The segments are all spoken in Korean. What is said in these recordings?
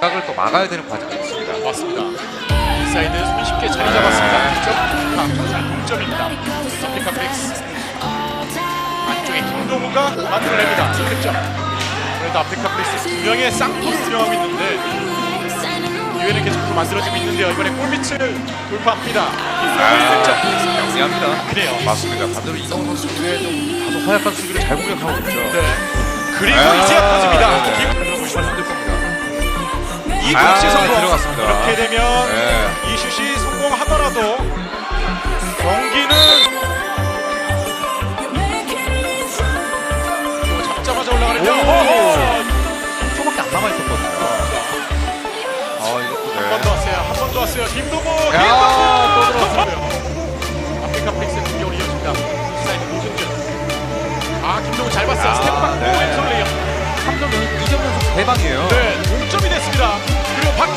각을 또 막아야 되는 과정이 있습니다. 맞습니다. 인사이드 손 쉽게 자리 잡았습니다. 득점, 자, 동점입니다. 서피카 픽스 안쪽에 김동우가 만들어냅니다. 득점. 그래도 아프리카 픽스 두 명의 쌍포를 운영하고 있는데 기회는 계속해서 만들어지고 있는데요. 이번에 골밑을 돌파합니다. 김동우의 득점. 영리합니다. 그래요. 맞습니다. 반대로 이성훈 선수의 좀 다소 허약한 수비를 잘 공격하고 있죠. 네. 그리고 아, 이제 터집니다. 네. 김 보시면 힘들 겁니다. 이국시 아, 성공. 들어갔습니다. 이렇게 되면 네. 이 슛이 성공하더라도 경기는 잡자마자 올라가는데 오. 어허! 1초밖에 안 남아 있었거든요. 아, 이것도 한번더 네. 왔어요. 한 번 더 왔어요. 김동호. 야, 김동호. 아프리카 플렉스의 공격을 이어집니다. 사이드 노승준. 아 김동호 잘 봤어요. 야, 스텝 받고 네. 왼손 레이업. 3점 연속, 2점 연속 대박이에요. 네, 동점이 됐습니다.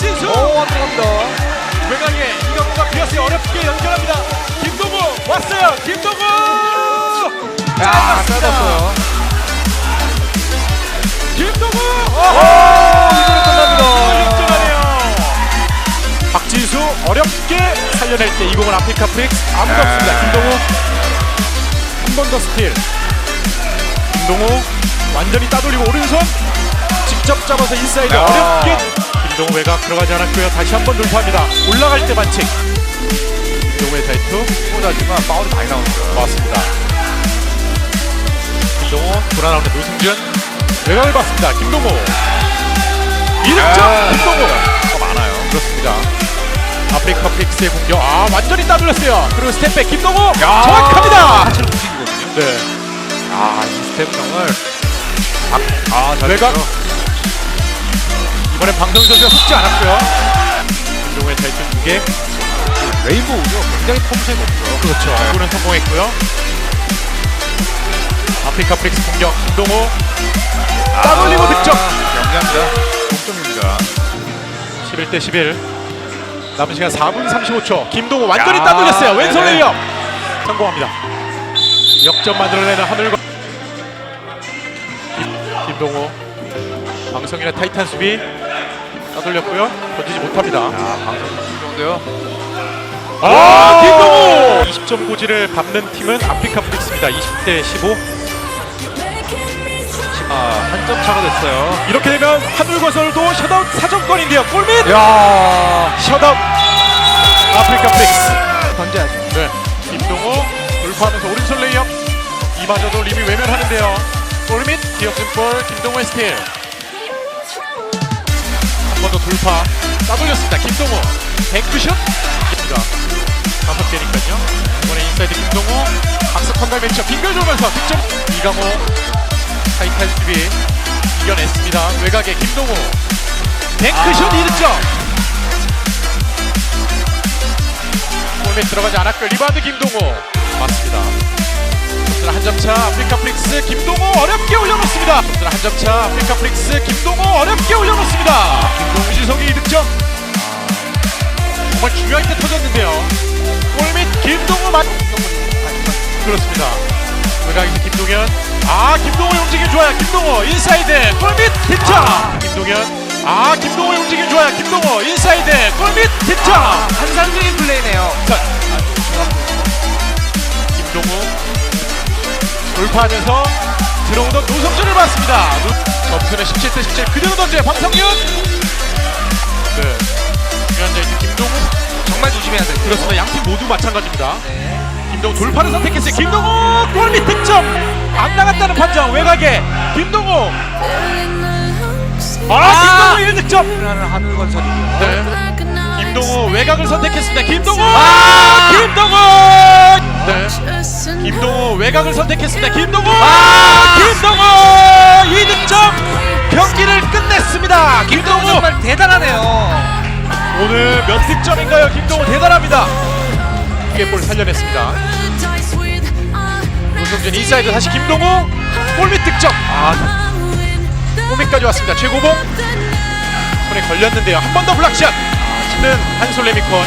박진수. 오, 안 들어갑니다. 외곽에 이강호가 비어스 어렵게 연결합니다. 김동우 왔어요. 김동우. 야, 짧았어요. 김동우. 이대로 끝납니다. 박진수 어렵게 살려낼 때 이 공은 아프리카 프릭스 아무도 네. 없습니다. 김동우 한 번 더 스틸. 김동우 완전히 따돌리고 오른손 직접 잡아서 인사이드 야. 어렵게 김동우 외곽 들어가지 않았고요. 다시 한번 돌파합니다. 올라갈 때 반칙. 김동우의 다이투 하지만 파울이 많이 나오죠. 맞습니다. 김동호 돌아나오는 노승준 외곽을 봤습니다. 김동호 2득점 아, 김동호 더 많아요. 그렇습니다. 아프리카 픽스의 공격 아 완전히 따돌렸어요. 그리고 스텝백 김동호 야. 정확합니다. 하체를 움직이거든요. 네 아, 이 스텝 정말. 아, 잘 외곽. 이번엔 방송 선수가 속지 않았고요. 김동호의 타이틀 두개 레인보우죠. 굉장히 텀션이 높죠. 그렇죠. 골은 성공했고요. 아프리카 픽스 공격 김동호 따돌리고 득점. 영리합니다. 동점입니다. 11대 11 남은 시간 4분 35초 김동호 완전히 야, 따돌렸어요 왼손 네네. 레이업 성공합니다 역전 만들어내는 하늘과 김, 김동호 방송인의 타이탄 수비 따돌렸고요. 던지지 못합니다. 아, 방송 좋은데요. 아 김동호 20점 고지를 밟는 팀은 아프리카 프릭스입니다. 20대 15 아, 한 점 차가 됐어요. 이렇게 되면 하늘과설도 셧아웃 사정권인데요. 골밑! 야. 셧아웃! 아프리카 프릭스. 던져야죠. 네. 김동호 돌파하면서 오른손 레이업. 이마저도 림이 외면하는데요. 골밑 기억진 볼 김동호의 스틸 한 번 더 돌파 따돌렸습니다. 김동호 뱅크슛 입니다. 다섯 개니까요. 이번에 인사이드 김동호 박스 컨달 매치업 빙글 돌면서 득점 이강호 타이탄 수비 이겨냈습니다. 외곽에 김동호 뱅크슛 아. 2득점 골밑 들어가지 않았고 리바운드 김동호 맞습니다. 점수는 한점 차 아프리카 프릭스 김동호 어렵게 올려놓습니다. 점수는 한점 차 아프리카 프릭스 김동호 어렵게 올려놓습니다. 김동호 지성이 2득점. 정말 중요할 때 터졌는데요. 골밑 김동호 맞. 그렇습니다. 외곽에서 김동현. 아 김동호의 움직임 좋아요. 김동호 인사이드 골밑 득점. 김동현. 아 김동호의 움직임 좋아요. 김동호 인사이드 골밑 득점. 환상적인 플레이네요. 자, 김동우 돌파하면서 들어오던 노성준을 봤습니다. 노- 점수는 17대 17 그대로 던져요. 방성윤. 네. 중요한 자이트 김동우. 정말 조심해야 돼요. 그렇습니다. 양팀 모두 마찬가지입니다. 네. 김동우 돌파를 선택했어요. 김동우 골밑 득점. 안 나갔다는 판정 외곽에 김동우. 아, 김동우 1득점. 하는 하늘건설이고요. 네. 김동우 외곽을 선택했습니다. 김동우. 아! 김동우. 네. 김동우 외곽을 선택했습니다. 김동우. 아! 김동우 2득점 경기를 끝냈습니다. 김동우 정말 대단하네요. 오늘 몇 득점인가요? 김동우 대단합니다. 이게 볼 살려냈습니다. 노성준 인사이드 다시 김동우 골밑 득점. 아 골밑까지 왔습니다. 최고봉 손에 걸렸는데요. 한 번 더 블락샷. 치는 한솔 레 미콘.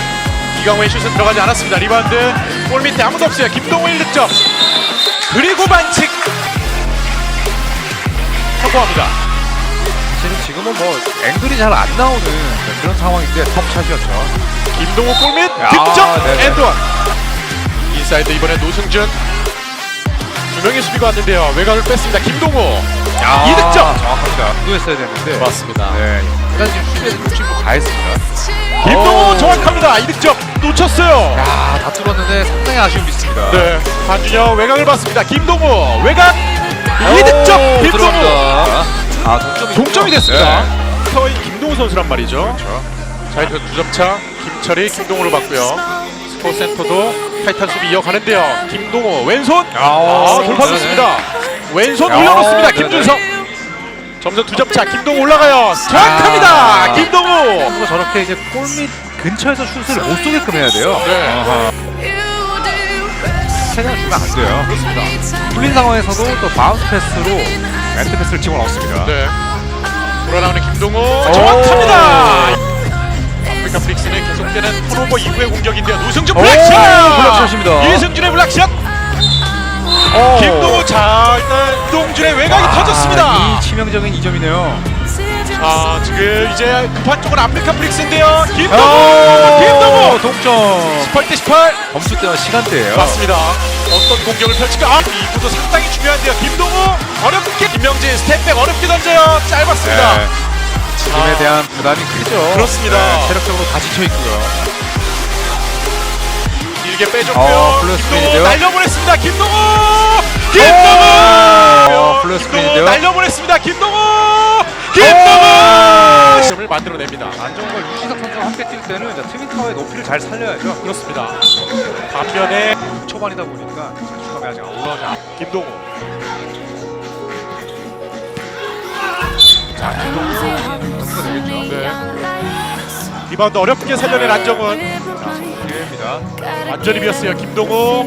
이강호의 슛은 들어가지 않았습니다. 리바운드 골 밑에 아무도 없어요. 김동호 1득점. 그리고 반칙. 성공합니다. 사실은 지금은 뭐 앵글이 잘 안 나오는 그런 상황인데 톱샷이었죠. 김동우 골밑 야, 득점 네네. 엔드원 인사이드 이번에 노승준 두 명의 수비가 왔는데요 외곽을 뺐습니다 김동우 야, 이득 점! 정확합니다. 구했어야 되는데. 맞습니다 네. 일단 지금 수비에서 가했습니다. 김동우 오. 정확합니다 이득점 놓쳤어요 야, 다 뚫었는데 상당히 아쉬움이 있습니다. 네 한준혁 외곽을 봤습니다 김동우 외곽 이득점 들어갑니다. 아, 동점이 동점이 됐습니다 네. 터의 김동우 선수란 말이죠 그렇죠. 자 이제 두점 차 김철이 김동우로 봤고요 센터도 타이탄 수비 이어가는데요 김동우 왼손 아, 돌파 좋습니다 왼손 야, 올려놓습니다 네 네. 김준성 점점 두점차 김동우 올라가요. 정확합니다. 아. 김동우. 선수가 저렇게 이제 골밑 근처에서 슛을 못 쏘게끔 해야 돼요. 네. 최대한 주면 안 돼요. 그렇습니다. 풀린 상황에서도 또 바운스 패스로 멘트 패스를 집어넣습니다. 네. 돌아나오는 김동우. 정확합니다. 아프리카 프릭스는 계속되는 턴오버 이후의 공격인데요. 노승준 오, 블락샷! 블락샷입니다. 이승준의 블락샷 오. 김동우 자 일단 이동준의 외곽이 아, 터졌습니다 이 치명적인 2점이네요. 자 지금 이제 급한 쪽은 아프리카 프릭스인데요 김동우 오, 김동우 동점. 18 대 18 점수 때와 시간대예요. 맞습니다 어떤 공격을 펼칠까 아 이 구도 상당히 중요한데요 김동우 어렵게 김명진 스텝백 어렵게 던져요 짧았습니다 네. 지금에 아. 대한 부담이 크죠. 그렇습니다. 네, 체력적으로 다 지쳐 있고요. 길게 빼줬고요. 어, 스크린인데요? 날려보냈습니다. 김동우 어, 플러스 김동우 스크린인데요? 날려보냈습니다. 김동우 김동우 점을 만들어냅니다. 안정과 유시석 선수가 함께 뛸 때는 이제 트윈 타워의 높이를 잘 살려야죠. 그렇습니다. 반면에 초반이다 보니까 자축감이 아직 안 올라오지 않 김동우 자 김동우 선수가 되겠죠. 네. 리바운드 어렵게 살려낸 안정은 기회입니다. 완전히 비었어요 김동우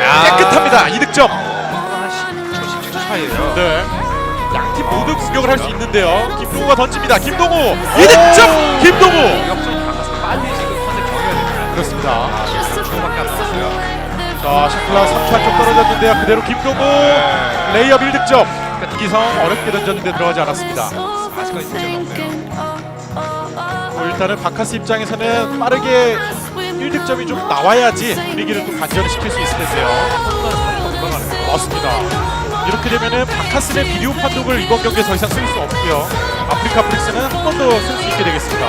야. 깨끗합니다 이득점 한 10초, 10초 차이에요. 네. 양팀 모두 공격을 할 수 있는데요 김동우가 던집니다 김동우 이득점 김동우 역전 강해서 빨리 지금 현재 경해야 됩니다. 그렇습니다 3초밖에 안 남았어요. 자 샤클라 3초 한쪽 떨어졌는데요 그대로 김동우 네. 레이업 1득점 이기성 어렵게 던졌는데 들어가지 않았습니다 아직까지 득점 없네요. 뭐 일단은 바카스 입장에서는 빠르게 1득점이 좀 나와야지 분위기를 또 반전을 시킬 수 있을 텐데요. 맞습니다. 이렇게 되면은 바카스의 비디오 판독을 이번 경기에 더 이상 쓸 수 없고요. 아프리카 프릭스는 한 번 더 쓸 수 있게 되겠습니다.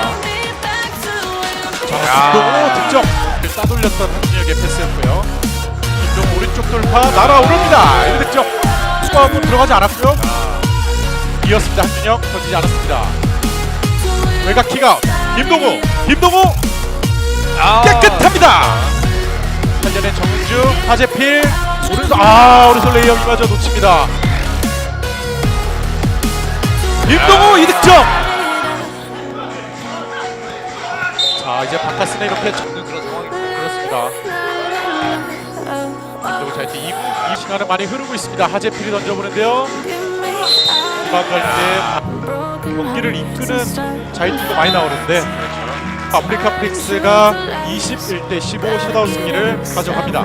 자 야. 김동호 득점 따돌렸던 한준혁의 패스였고요. 김동호 오른쪽 돌파 날아오릅니다. 1득점. 스코어는 들어가지 않았고요. 이었습니다 한준혁. 던지지 않았습니다. 외곽 킥아웃. 김동호 김동호 아. 깨끗합니다. 살려낸 정은주, 하재필, 오른손 아 오른손 레이업 이마저 놓칩니다. 김동호 이득점. 자 이제 바카스네 이렇게 잡는 그런 상황이 그렇습니다. 김동호 자 이제 2구 이 시간은 많이 흐르고 있습니다. 하재필이 던져보는데요. 이방 갈때 경기를 이끄는 자유투도 많이 나오는데 아프리카 프릭스가 21대 15 셧아웃 승리를 가져갑니다.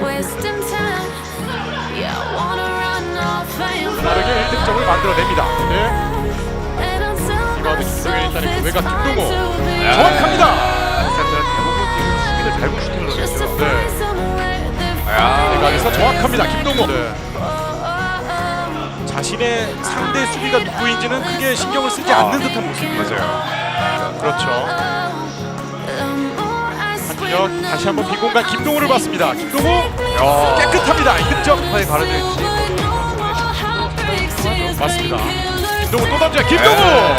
빠르게 1득점을 만들어냅니다. 네. 리바운드 김동현 일단 그 외곽 김동호 정확합니다. 세트는 대부분 지금 수비를 달고 슈팅을 넣었죠. 네. 야. 외곽에서 정확합니다. 김동호. 네. 자신의 상대 수비가 누구인지는 크게 신경을 쓰지 않는 듯한 모습이에요. 맞아요. 그렇죠. 한준혁 다시 한번 비공간 김동호를 봤습니다. 김동호 야. 깨끗합니다. 2득점. 파이 가려져 있지. 맞습니다. 김동호 또 던져 김동호. 네.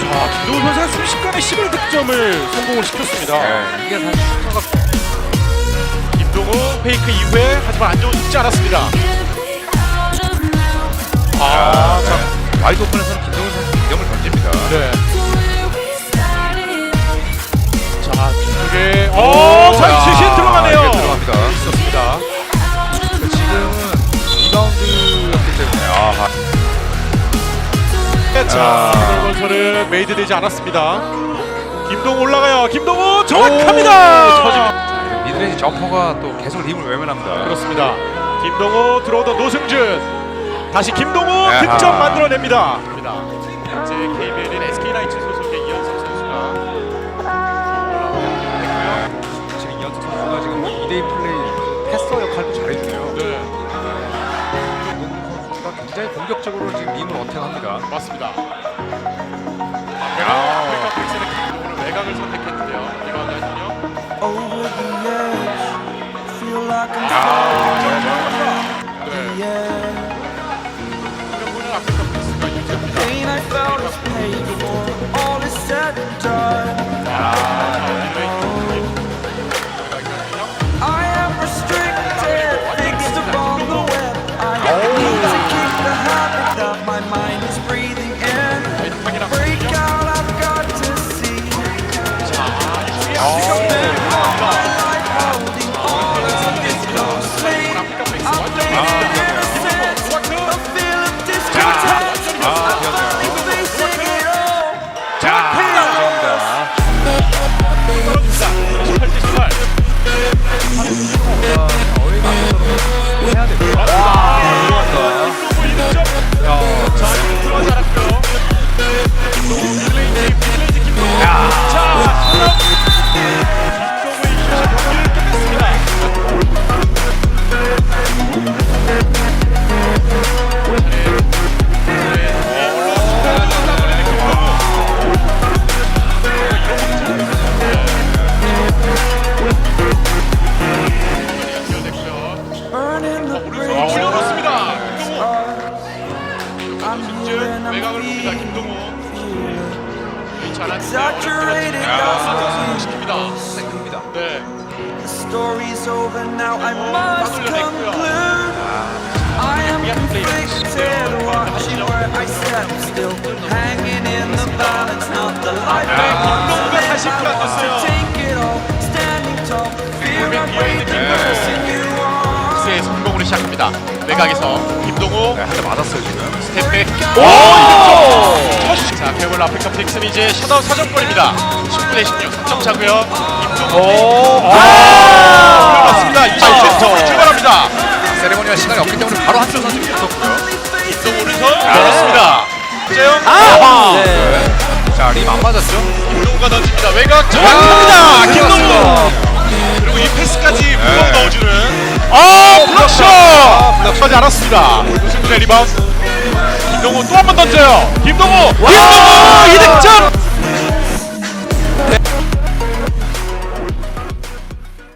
자 김동호 선수가 순식간에 11득점을 성공을 시켰습니다. 네. 이게 사실 슈터가 김동호 페이크 이후에 하지만 안정을 죽지 않았습니다. 아, 자, 네. 와이드 오픈에서는 김동훈 선수 2점을 던집니다. 네. 자 야, 시신 들어가네요. 이게 들어갑니다. 있었습니다. 지금은 리바운드였기 때문에 아하. 자, 아. 건설은 메이드 되지 않았습니다. 김동호 올라가요. 김동호 정확합니다. 터집니다. 미드레인지 점퍼가 또 계속 림을 외면합니다. 그렇습니다. 김동호 들어오던 노승준 다시 야하. 득점 만들어냅니다. 현재 KBL인 공격적으로 지금 림을 어택합니다. 맞습니다. 아프리카 픽스는 오늘 외곽을 선택 Bridge. 올려놓습니다. And I'm 외곽을 봅니다. 시킵니다. 네. The 외곽에서 김동우 네, 한대 맞았어요, 지금. 스텝백. 오! 자, 케이블 아프리카 픽스는 이제 셧아웃 사정권입니다. 19 대 16, 3점 차고요. 김동우. 올려놨습니다. 20점 출발합니다. 세레모니가 시간이 없기 때문에 바로 한쪽 선수 붙었고요. 김동우 오른손 열었습니다. 박재영. 네. 자, 림 안 맞았죠? 김동우가 던집니다. 외곽 정확합니다. 김동우. 그리고 이 패스까지 무거워 넣어주는 아 블락샷 블락샷이 않았습니다. 노승준의 리바운드. 김동우 또 한 번 던져요. 김동우! 김동우! 2득점